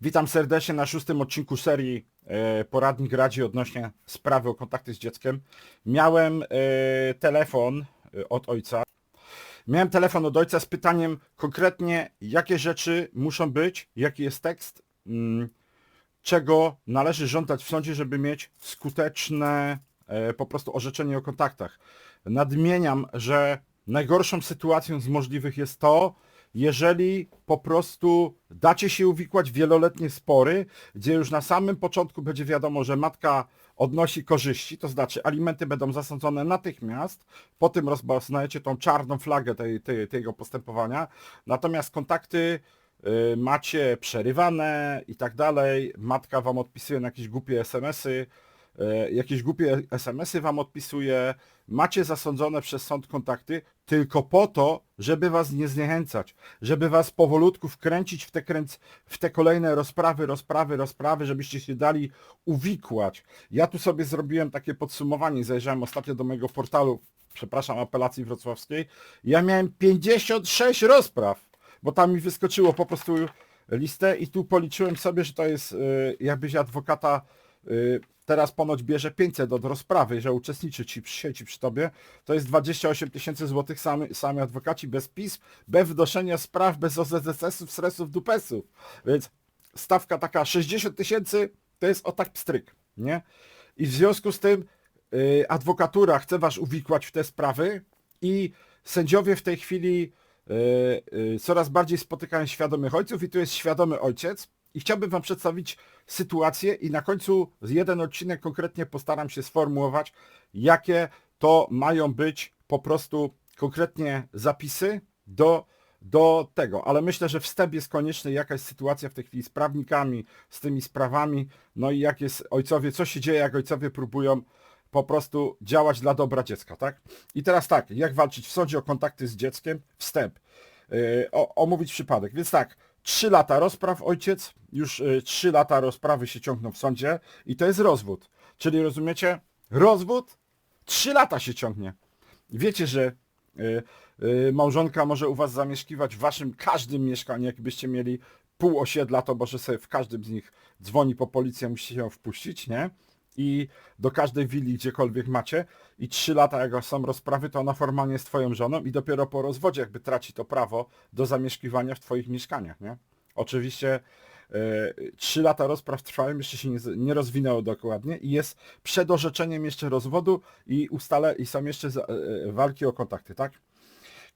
Witam serdecznie na szóstym odcinku serii e, Poradnik Radzi odnośnie sprawy o kontakty z dzieckiem. Miałem e, telefon e, od ojca. Miałem telefon od ojca z pytaniem konkretnie, jakie rzeczy muszą być, jaki jest tekst, mm, czego należy żądać w sądzie, żeby mieć skuteczne e, po prostu orzeczenie o kontaktach. Nadmieniam, że najgorszą sytuacją z możliwych jest to, jeżeli po prostu dacie się uwikłać w wieloletnie spory, gdzie już na samym początku będzie wiadomo, że matka odnosi korzyści, to znaczy alimenty będą zasądzone natychmiast, po tym rozpoznajecie tą czarną flagę tej, tej, tego postępowania, natomiast kontakty y, macie przerywane i tak dalej, matka wam odpisuje na jakieś głupie SMS-y, jakieś głupie SMS-y wam odpisuje, macie zasądzone przez sąd kontakty tylko po to, żeby was nie zniechęcać, żeby was powolutku wkręcić w te, kręc, w te kolejne rozprawy, rozprawy, rozprawy, żebyście się dali uwikłać. Ja tu sobie zrobiłem takie podsumowanie, zajrzałem ostatnio do mojego portalu, przepraszam, apelacji wrocławskiej, ja miałem 56 rozpraw, bo tam mi wyskoczyło po prostu listę i tu policzyłem sobie, że to jest y, jakbyś adwokata y, teraz ponoć bierze 500 od rozprawy, że uczestniczy ci przy sieci przy tobie, to jest 28 tysięcy złotych sami, sami adwokaci bez pism, bez wnoszenia spraw, bez OZZS-ów, stresów, dupesów. Więc stawka taka 60 tysięcy to jest o tak pstryk, nie? I w związku z tym y, adwokatura chce was uwikłać w te sprawy i sędziowie w tej chwili y, y, coraz bardziej spotykają świadomych ojców i tu jest świadomy ojciec i chciałbym wam przedstawić sytuację i na końcu jeden odcinek konkretnie postaram się sformułować, jakie to mają być po prostu konkretnie zapisy do, do tego. Ale myślę, że wstęp jest konieczny, jaka jest sytuacja w tej chwili z prawnikami, z tymi sprawami, no i jak jest ojcowie, co się dzieje, jak ojcowie próbują po prostu działać dla dobra dziecka, tak? I teraz tak, jak walczyć w sądzie o kontakty z dzieckiem? Wstęp. Yy, o, omówić przypadek. Więc tak, 3 lata rozpraw ojciec, już y, 3 lata rozprawy się ciągną w sądzie i to jest rozwód. Czyli rozumiecie? Rozwód 3 lata się ciągnie. Wiecie, że y, y, małżonka może u was zamieszkiwać w waszym każdym mieszkaniu, jakbyście mieli pół osiedla, to może sobie w każdym z nich dzwoni po policję, musicie ją wpuścić, nie? I do każdej willi, gdziekolwiek macie i trzy lata jak są rozprawy, to ona formalnie jest twoją żoną i dopiero po rozwodzie jakby traci to prawo do zamieszkiwania w twoich mieszkaniach, nie? Oczywiście e, trzy lata rozpraw trwają, jeszcze się nie, nie rozwinęło dokładnie i jest przed orzeczeniem jeszcze rozwodu i ustale i są jeszcze za, e, e, walki o kontakty, tak?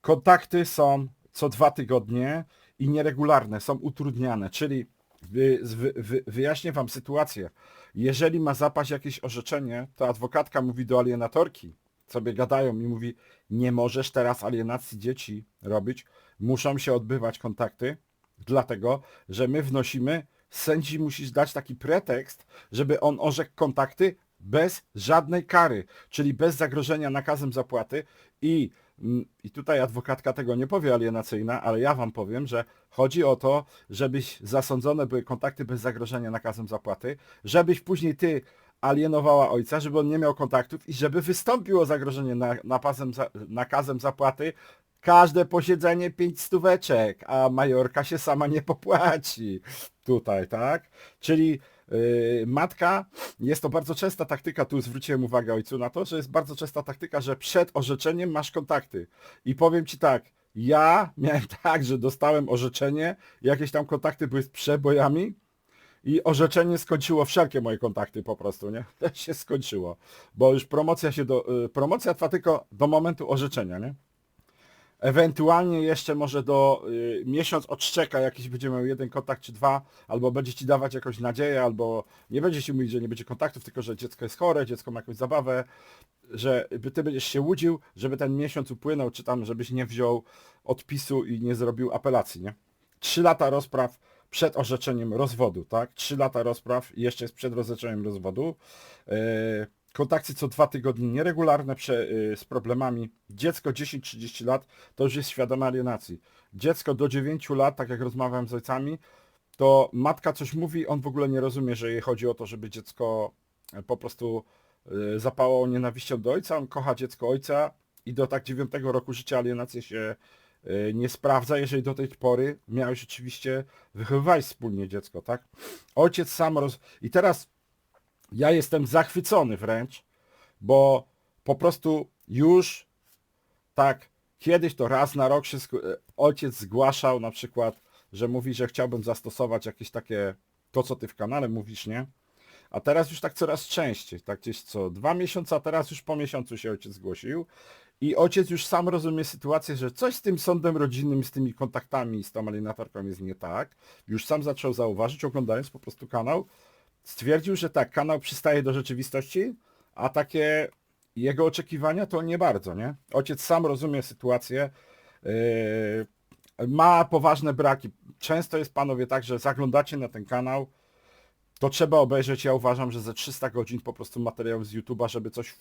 Kontakty są co dwa tygodnie i nieregularne, są utrudniane, czyli wy, wy, wy, wyjaśnię Wam sytuację. Jeżeli ma zapaść jakieś orzeczenie, to adwokatka mówi do alienatorki, sobie gadają i mówi, nie możesz teraz alienacji dzieci robić, muszą się odbywać kontakty, dlatego, że my wnosimy, sędzi musisz dać taki pretekst, żeby on orzekł kontakty bez żadnej kary, czyli bez zagrożenia nakazem zapłaty i, mm, i tutaj adwokatka tego nie powie alienacyjna, ale ja wam powiem, że chodzi o to, żebyś zasądzone były kontakty bez zagrożenia nakazem zapłaty, żebyś później ty alienowała ojca, żeby on nie miał kontaktów i żeby wystąpiło zagrożenie na, napazem, za, nakazem zapłaty każde posiedzenie pięć stóweczek, a majorka się sama nie popłaci. Tutaj, tak? Czyli yy, matka, jest to bardzo częsta taktyka, tu zwróciłem uwagę ojcu na to, że jest bardzo częsta taktyka, że przed orzeczeniem masz kontakty. I powiem ci tak, ja miałem tak, że dostałem orzeczenie, jakieś tam kontakty były z przebojami, i orzeczenie skończyło wszelkie moje kontakty po prostu, nie? się skończyło. Bo już promocja się do... y, Promocja trwa tylko do momentu orzeczenia, nie? Ewentualnie jeszcze może do y, miesiąc odszczeka jakiś będzie miał jeden kontakt czy dwa, albo będzie ci dawać jakąś nadzieję, albo nie będzie ci mówić, że nie będzie kontaktów, tylko że dziecko jest chore, dziecko ma jakąś zabawę, że ty będziesz się łudził, żeby ten miesiąc upłynął, czy tam żebyś nie wziął odpisu i nie zrobił apelacji, nie? Trzy lata rozpraw przed orzeczeniem rozwodu, tak? Trzy lata rozpraw jeszcze jest przed orzeczeniem rozwodu. Yy, kontakty co dwa tygodnie nieregularne prze, yy, z problemami. Dziecko 10-30 lat to już jest świadome alienacji. Dziecko do 9 lat, tak jak rozmawiam z ojcami, to matka coś mówi, on w ogóle nie rozumie, że jej chodzi o to, żeby dziecko e, po prostu y, zapało nienawiścią do ojca, on kocha dziecko ojca i do tak 9 roku życia alienację się y, nie sprawdza, jeżeli do tej pory miałeś rzeczywiście, wychowywałeś wspólnie dziecko, tak? Ojciec sam roz... I teraz ja jestem zachwycony wręcz, bo po prostu już tak, kiedyś to raz na rok się e, ojciec zgłaszał na przykład, że mówi, że chciałbym zastosować jakieś takie, to co ty w kanale mówisz, nie? A teraz już tak coraz częściej, tak gdzieś co dwa miesiące, a teraz już po miesiącu się ojciec zgłosił. I ojciec już sam rozumie sytuację, że coś z tym sądem rodzinnym, z tymi kontaktami, z tą alienatorką jest nie tak. Już sam zaczął zauważyć, oglądając po prostu kanał. Stwierdził, że tak, kanał przystaje do rzeczywistości, a takie jego oczekiwania to nie bardzo, nie? Ojciec sam rozumie sytuację, yy, ma poważne braki. Często jest panowie tak, że zaglądacie na ten kanał, to trzeba obejrzeć, ja uważam, że ze 300 godzin po prostu materiałów z YouTube'a, żeby coś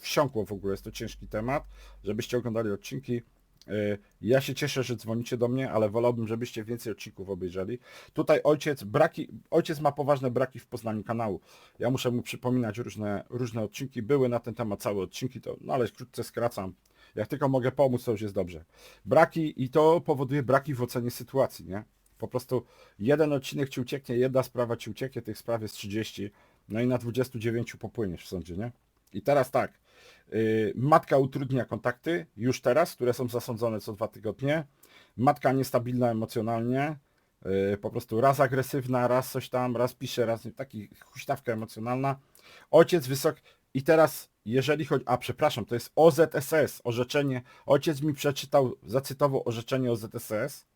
wsiąkło w ogóle, jest to ciężki temat, żebyście oglądali odcinki. Yy, Ja się cieszę, że dzwonicie do mnie, ale wolałbym, żebyście więcej odcinków obejrzeli. Tutaj ojciec, braki, ojciec ma poważne braki w poznaniu kanału. Ja muszę mu przypominać różne, różne odcinki, były na ten temat całe odcinki, to, no ale krótce skracam. Jak tylko mogę pomóc, to już jest dobrze. Braki i to powoduje braki w ocenie sytuacji, nie? Po prostu jeden odcinek ci ucieknie, jedna sprawa ci ucieknie, tych spraw jest 30, no i na 29 popłyniesz w sądzie, nie? I teraz tak, matka utrudnia kontakty, już teraz, które są zasądzone co dwa tygodnie, matka niestabilna emocjonalnie, yy, po prostu raz agresywna, raz coś tam, raz pisze, raz taki huśtawka emocjonalna, ojciec wysok i teraz jeżeli chodzi, a przepraszam, to jest OZSS, orzeczenie, ojciec mi przeczytał, zacytował orzeczenie OZSS,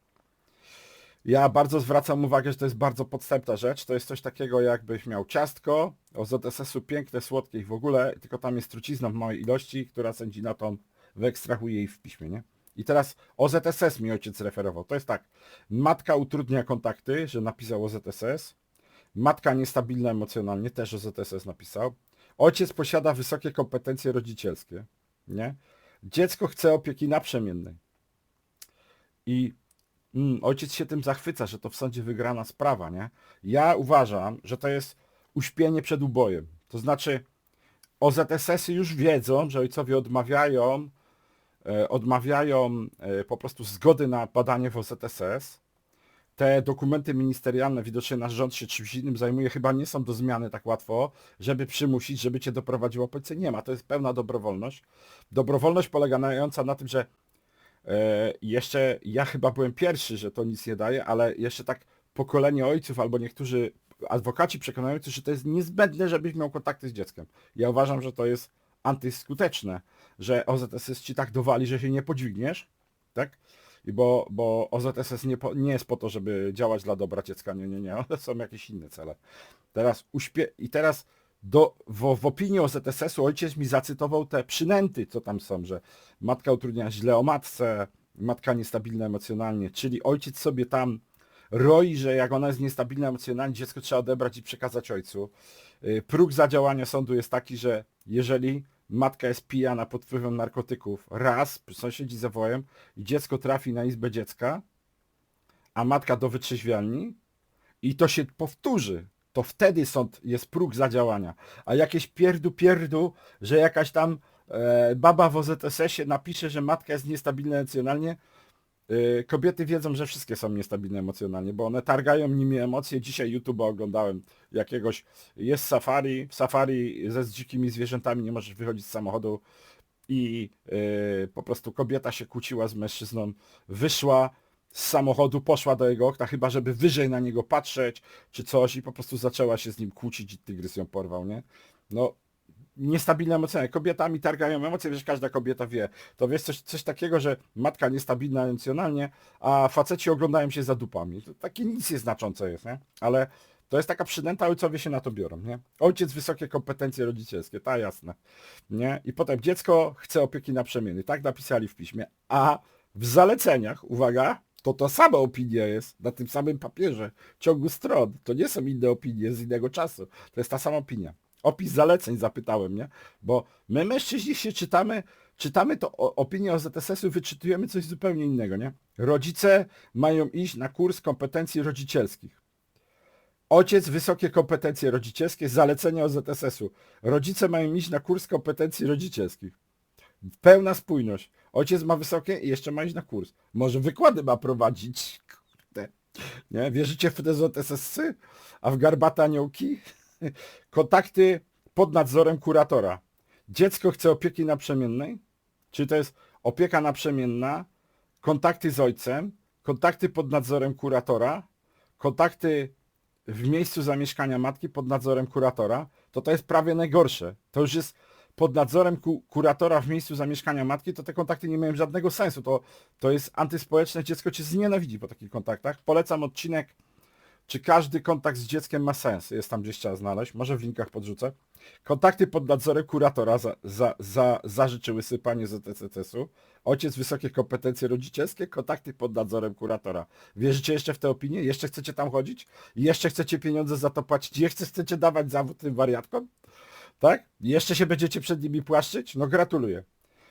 ja bardzo zwracam uwagę, że to jest bardzo podstępna rzecz. To jest coś takiego, jakbyś miał ciastko, o ZSS-u piękne, słodkie i w ogóle, tylko tam jest trucizna w małej ilości, która sędzina tą wyekstrahuje jej w piśmie, nie? I teraz OZSS mi ojciec referował. To jest tak, matka utrudnia kontakty, że napisał OZSS, matka niestabilna emocjonalnie, też OZSS napisał, ojciec posiada wysokie kompetencje rodzicielskie, nie? Dziecko chce opieki naprzemiennej. I Mm, ojciec się tym zachwyca, że to w sądzie wygrana sprawa, nie? Ja uważam, że to jest uśpienie przed ubojem. To znaczy OZSS-y już wiedzą, że ojcowie odmawiają, e, odmawiają e, po prostu zgody na badanie w OZSS. Te dokumenty ministerialne, widocznie nasz rząd się czymś innym zajmuje, chyba nie są do zmiany tak łatwo, żeby przymusić, żeby cię doprowadziło policja. Nie ma, to jest pełna dobrowolność. Dobrowolność polegająca na tym, że jeszcze ja chyba byłem pierwszy, że to nic nie daje, ale jeszcze tak pokolenie ojców albo niektórzy adwokaci przekonujący, że to jest niezbędne, żebyś miał kontakty z dzieckiem. Ja uważam, że to jest antyskuteczne, że OZSS ci tak dowali, że się nie podźwigniesz, tak? I bo, bo OZSS nie, po, nie jest po to, żeby działać dla dobra dziecka, nie, nie, nie, one są jakieś inne cele. Teraz uśpie... I teraz do, w, w opinii OZSS-u ojciec mi zacytował te przynęty, co tam są, że matka utrudnia źle o matce, matka niestabilna emocjonalnie, czyli ojciec sobie tam roi, że jak ona jest niestabilna emocjonalnie, dziecko trzeba odebrać i przekazać ojcu. Y, Próg zadziałania sądu jest taki, że jeżeli matka jest pijana pod wpływem narkotyków, raz, sąsiedzi zawołają i dziecko trafi na izbę dziecka, a matka do wytrzeźwialni i to się powtórzy, to wtedy sąd jest próg zadziałania. A jakieś pierdu pierdu, że jakaś tam e, baba w OZSS-ie napisze, że matka jest niestabilna emocjonalnie, e, kobiety wiedzą, że wszystkie są niestabilne emocjonalnie, bo one targają nimi emocje. Dzisiaj YouTube oglądałem jakiegoś, jest safari, w safari ze z dzikimi zwierzętami nie możesz wychodzić z samochodu i e, po prostu kobieta się kłóciła z mężczyzną, wyszła z samochodu, poszła do jego okna, chyba żeby wyżej na niego patrzeć, czy coś i po prostu zaczęła się z nim kłócić i tygrys ją porwał, nie? No, niestabilne emocje. Kobietami targają emocje, wiesz, każda kobieta wie. To wiesz coś, coś takiego, że matka niestabilna emocjonalnie, a faceci oglądają się za dupami. To takie nic nieznaczące jest, nie? Ale to jest taka przynęta, ojcowie się na to biorą, nie? Ojciec wysokie kompetencje rodzicielskie, ta jasne, nie? I potem dziecko chce opieki naprzemiennej, tak napisali w piśmie, a w zaleceniach, uwaga, to to sama opinia jest na tym samym papierze, ciągu stron. To nie są inne opinie z innego czasu. To jest ta sama opinia. Opis zaleceń zapytałem, nie? Bo my mężczyźni się czytamy, czytamy to opinię o ZSS-u, wyczytujemy coś zupełnie innego, nie? Rodzice mają iść na kurs kompetencji rodzicielskich. Ojciec wysokie kompetencje rodzicielskie, zalecenia o ZSS-u. Rodzice mają iść na kurs kompetencji rodzicielskich. Pełna spójność. Ojciec ma wysokie i jeszcze ma iść na kurs. Może wykłady ma prowadzić. Kurde. Nie? Wierzycie w DZSSy? A w garbate aniołki? Kontakty pod nadzorem kuratora. Dziecko chce opieki naprzemiennej? Czy to jest opieka naprzemienna, kontakty z ojcem, kontakty pod nadzorem kuratora, kontakty w miejscu zamieszkania matki pod nadzorem kuratora, to to jest prawie najgorsze. To już jest pod nadzorem ku, kuratora w miejscu zamieszkania matki, to te kontakty nie mają żadnego sensu. To, to jest antyspołeczne, dziecko cię znienawidzi po takich kontaktach. Polecam odcinek, czy każdy kontakt z dzieckiem ma sens. Jest tam gdzieś trzeba znaleźć, może w linkach podrzucę. Kontakty pod nadzorem kuratora za, za, za, zażyczyły sypanie ZTCS-u. Ojciec wysokie kompetencje rodzicielskie, kontakty pod nadzorem kuratora. Wierzycie jeszcze w tę opinię? Jeszcze chcecie tam chodzić? Jeszcze chcecie pieniądze za to płacić? Jeszcze chcecie dawać zawód tym wariatkom? Tak? Jeszcze się będziecie przed nimi płaszczyć? No gratuluję.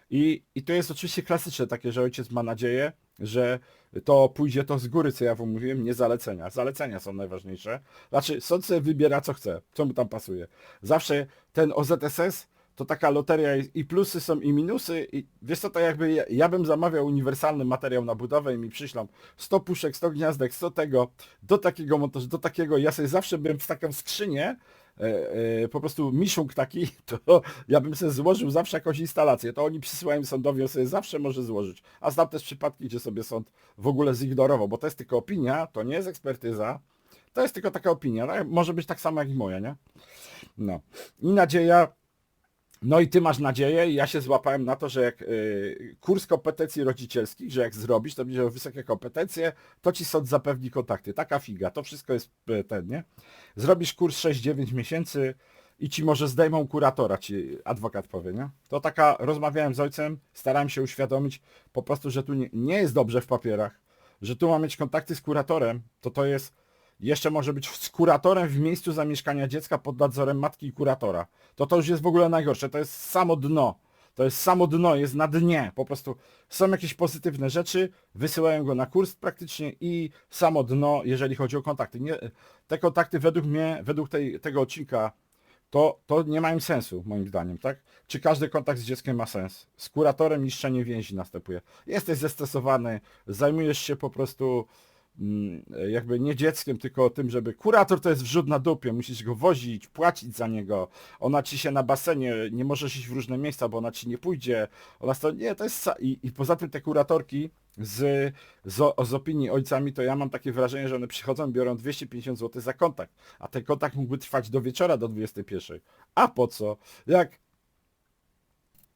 I, I to jest oczywiście klasyczne takie, że ojciec ma nadzieję, że to pójdzie to z góry, co ja wam mówiłem, nie zalecenia. Zalecenia są najważniejsze. Znaczy, sąd sobie wybiera co chce, co mu tam pasuje. Zawsze ten OZSS to taka loteria i plusy są i minusy i wiesz co, to jakby ja, ja bym zamawiał uniwersalny materiał na budowę i mi przyślą 100 puszek, 100 gniazdek, 100 tego, do takiego montażu, do takiego, ja sobie zawsze bym w taką skrzynię e, e, po prostu miszunk taki, to ja bym sobie złożył zawsze jakąś instalację. To oni przysyłają sądowi, on sobie zawsze może złożyć. A znam też przypadki, gdzie sobie sąd w ogóle zignorował, bo to jest tylko opinia, to nie jest ekspertyza, to jest tylko taka opinia. Tak? Może być tak samo jak i moja, nie? No. I nadzieja, no i ty masz nadzieję ja się złapałem na to, że jak y, kurs kompetencji rodzicielskich, że jak zrobisz, to będziesz miał wysokie kompetencje, to ci sąd zapewni kontakty. Taka figa, to wszystko jest y, ten, nie? Zrobisz kurs 6-9 miesięcy i ci może zdejmą kuratora, ci adwokat powie, nie? To taka, rozmawiałem z ojcem, starałem się uświadomić po prostu, że tu nie, nie jest dobrze w papierach, że tu ma mieć kontakty z kuratorem, to to jest jeszcze może być z kuratorem w miejscu zamieszkania dziecka pod nadzorem matki i kuratora. To to już jest w ogóle najgorsze. To jest samo dno. To jest samo dno, jest na dnie. Po prostu są jakieś pozytywne rzeczy, wysyłają go na kurs praktycznie i samo dno, jeżeli chodzi o kontakty. Nie, te kontakty według mnie, według tej, tego odcinka, to, to nie mają sensu, moim zdaniem, tak? Czy każdy kontakt z dzieckiem ma sens? Z kuratorem niszczenie więzi następuje. Jesteś zestresowany, zajmujesz się po prostu jakby nie dzieckiem, tylko tym, żeby kurator to jest wrzut na dupie, musisz go wozić, płacić za niego, ona ci się na basenie, nie możesz iść w różne miejsca, bo ona ci nie pójdzie, ona sto... nie, to jest, i, i poza tym te kuratorki z, z, o- z opinii ojcami, to ja mam takie wrażenie, że one przychodzą i biorą 250 zł za kontakt, a ten kontakt mógłby trwać do wieczora, do 21. A po co? Jak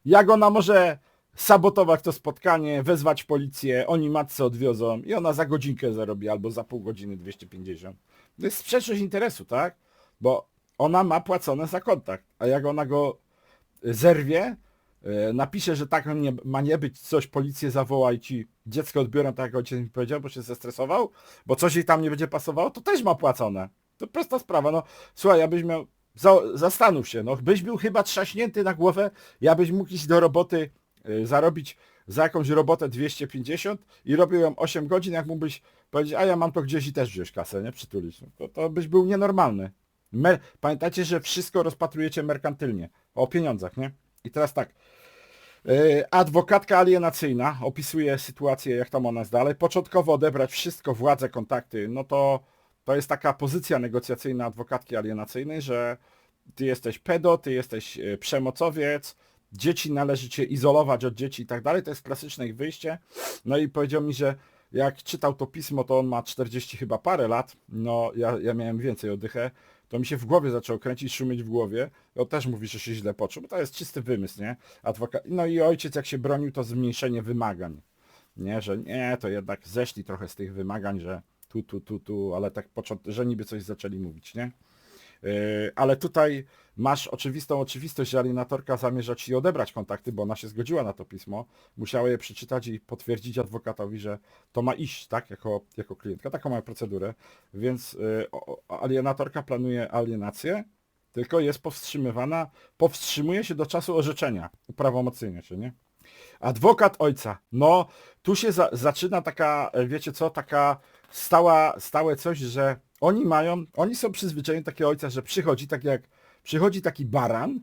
jak ona może sabotować to spotkanie, wezwać policję, oni matce odwiozą i ona za godzinkę zarobi albo za pół godziny 250. To jest sprzeczność interesu, tak? Bo ona ma płacone za kontakt, a jak ona go zerwie, e, napisze, że tak nie, ma nie być, coś policję zawoła i ci dziecko odbiorą, tak jak ojciec mi powiedział, bo się zestresował, bo coś jej tam nie będzie pasowało, to też ma płacone. To prosta sprawa, no słuchaj, ja byś miał, za, zastanów się, no byś był chyba trzaśnięty na głowę, ja byś mógł iść do roboty, zarobić za jakąś robotę 250 i robił ją 8 godzin, jak mógłbyś powiedzieć, a ja mam to gdzieś i też wziąć kasę, nie, przytulić. No, To, to byś był nienormalny. Mer Pamiętajcie, że wszystko rozpatrujecie merkantylnie, o pieniądzach, nie? I teraz tak, Yy, Adwokatka alienacyjna opisuje sytuację, jak tam ona jest dalej. Początkowo odebrać wszystko, władzę, kontakty, no to to jest taka pozycja negocjacyjna adwokatki alienacyjnej, że ty jesteś pedo, ty jesteś e, przemocowiec, dzieci należy cię izolować od dzieci i tak dalej. To jest klasyczne ich wyjście. No i powiedział mi, że jak czytał to pismo, to on ma 40 chyba parę lat, no ja, ja miałem więcej oddychę, to mi się w głowie zaczęło kręcić, szumieć w głowie. On też mówi, że się źle poczuł, bo to jest czysty wymysł, nie? Adwokat... No i ojciec jak się bronił, to zmniejszenie wymagań. Nie, że nie, to jednak zeszli trochę z tych wymagań, że tu, tu, tu, tu, ale tak począt... że niby coś zaczęli mówić, nie? Yy, ale tutaj masz oczywistą oczywistość, że alienatorka zamierza ci odebrać kontakty, bo ona się zgodziła na to pismo. Musiała je przeczytać i potwierdzić adwokatowi, że to ma iść, tak, jako, jako klientka. Taką ma procedurę. Więc o- alienatorka planuje alienację, tylko jest powstrzymywana, powstrzymuje się do czasu orzeczenia. Uprawomocnienia się, nie? Adwokat ojca. No, tu się za, zaczyna taka, e, wiecie co, taka stała, stałe coś, że oni mają, oni są przyzwyczajeni do takiego ojca, że przychodzi tak jak, przychodzi taki baran,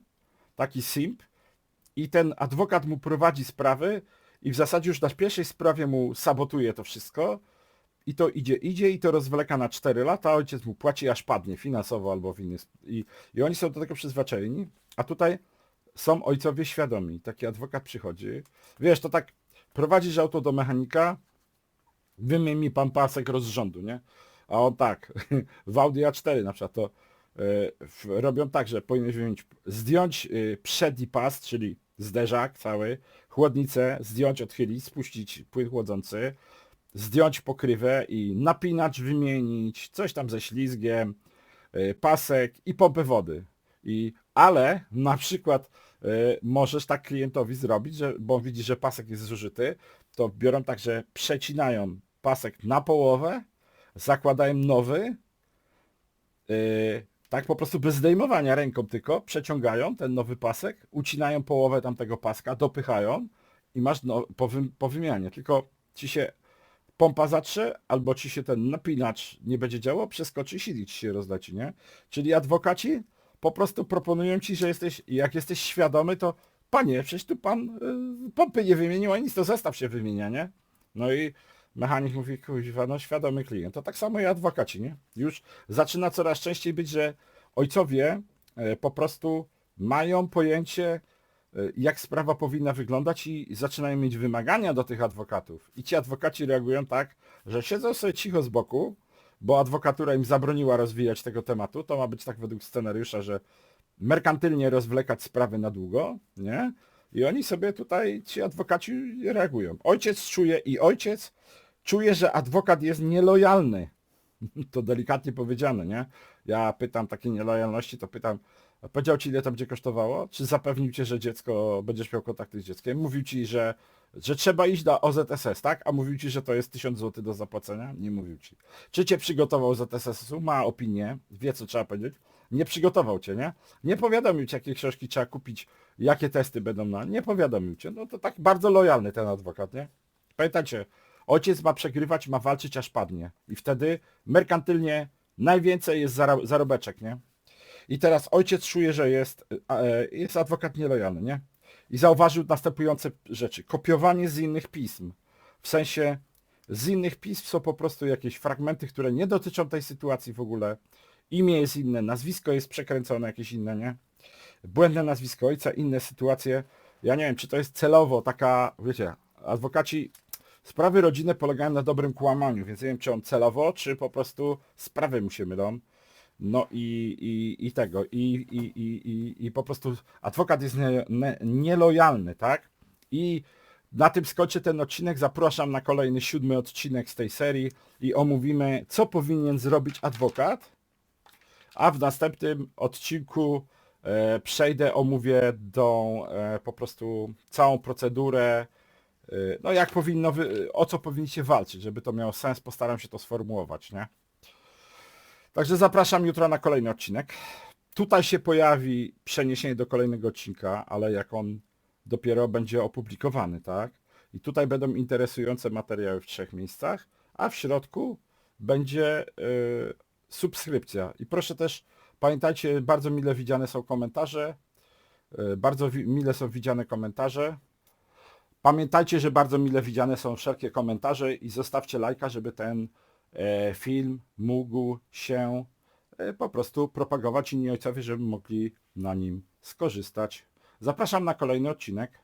taki simp i ten adwokat mu prowadzi sprawy i w zasadzie już na pierwszej sprawie mu sabotuje to wszystko i to idzie, idzie i to rozwleka na 4 lata, a ojciec mu płaci aż padnie finansowo albo w inny i, I oni są do tego przyzwyczajeni, a tutaj są ojcowie świadomi. Taki adwokat przychodzi. Wiesz, to tak prowadzisz auto do mechanika, wymień mi pan pasek rozrządu, nie? A on tak, w Audi A4 na przykład to y, robią tak, że powinieneś wymienić, zdjąć y, przedni pas, czyli zderzak cały, chłodnicę, zdjąć, odchylić, spuścić płyn chłodzący, zdjąć pokrywę i napinacz wymienić, coś tam ze ślizgiem, y, pasek i pompę wody. I, ale na przykład y, możesz tak klientowi zrobić, że, bo widzi, że pasek jest zużyty, to biorą tak, że przecinają pasek na połowę, zakładają nowy, y, tak po prostu bez zdejmowania ręką tylko, przeciągają ten nowy pasek, ucinają połowę tamtego paska, dopychają i masz no, po, wy, po wymianie. Tylko ci się pompa zatrze, albo ci się ten napinacz nie będzie działał, przeskoczy i silnik ci się rozleci, nie? Czyli adwokaci po prostu proponują ci, że jesteś, jak jesteś świadomy, to panie, przecież tu pan y, pompy nie wymienił, a nic, to zestaw się wymienia, nie? No i mechanik mówi, kuźwa, no świadomy klient. To tak samo i adwokaci, nie? Już zaczyna coraz częściej być, że ojcowie e, po prostu mają pojęcie, e, jak sprawa powinna wyglądać i zaczynają mieć wymagania do tych adwokatów. I ci adwokaci reagują tak, że siedzą sobie cicho z boku, bo adwokatura im zabroniła rozwijać tego tematu. To ma być tak według scenariusza, że merkantylnie rozwlekać sprawy na długo, nie? I oni sobie tutaj, ci adwokaci reagują. Ojciec czuje i ojciec czuje, że adwokat jest nielojalny. To delikatnie powiedziane, nie? Ja pytam takiej nielojalności, to pytam, powiedział ci ile to będzie kosztowało? Czy zapewnił cię, że dziecko, będziesz miał kontakty z dzieckiem? Mówił ci, że, że trzeba iść do OZSS, tak? A mówił ci, że to jest 1000 zł do zapłacenia? Nie mówił ci. Czy cię przygotował ZSS-u? Ma opinię, wie co trzeba powiedzieć? Nie przygotował cię, nie? Nie powiadomił cię, jakie książki trzeba kupić, jakie testy będą na... Nie powiadomił cię. No to tak bardzo lojalny ten adwokat, nie? Pamiętajcie, ojciec ma przegrywać, ma walczyć aż padnie. I wtedy merkantylnie najwięcej jest zaro- zarobeczek, nie? I teraz ojciec czuje, że jest, e, jest adwokat nielojalny, nie? I zauważył następujące rzeczy. Kopiowanie z innych pism. W sensie z innych pism są po prostu jakieś fragmenty, które nie dotyczą tej sytuacji w ogóle. Imię jest inne, nazwisko jest przekręcone jakieś inne, nie? Błędne nazwisko ojca, inne sytuacje. Ja nie wiem, czy to jest celowo taka, wiecie, adwokaci sprawy rodzinne polegają na dobrym kłamaniu, więc nie wiem, czy on celowo, czy po prostu sprawy mu się mylą. No i, i, i tego, i, i, i, i, i po prostu adwokat jest nie, nie, nielojalny, tak? I na tym skończę ten odcinek, zapraszam na kolejny siódmy odcinek z tej serii i omówimy, co powinien zrobić adwokat, a w następnym odcinku e, przejdę, omówię do e, po prostu całą procedurę, e, no jak powinno, wy, o co powinniście walczyć, żeby to miało sens, postaram się to sformułować, nie? Także zapraszam jutro na kolejny odcinek. Tutaj się pojawi przeniesienie do kolejnego odcinka, ale jak on dopiero będzie opublikowany, tak? I tutaj będą interesujące materiały w trzech miejscach, a w środku będzie y, subskrypcja. I proszę też, pamiętajcie, bardzo mile widziane są komentarze, y, bardzo mile są widziane komentarze. Pamiętajcie, że bardzo mile widziane są wszelkie komentarze i zostawcie lajka, żeby ten e, film mógł się e, po prostu propagować inni ojcowie, żeby mogli na nim skorzystać. Zapraszam na kolejny odcinek.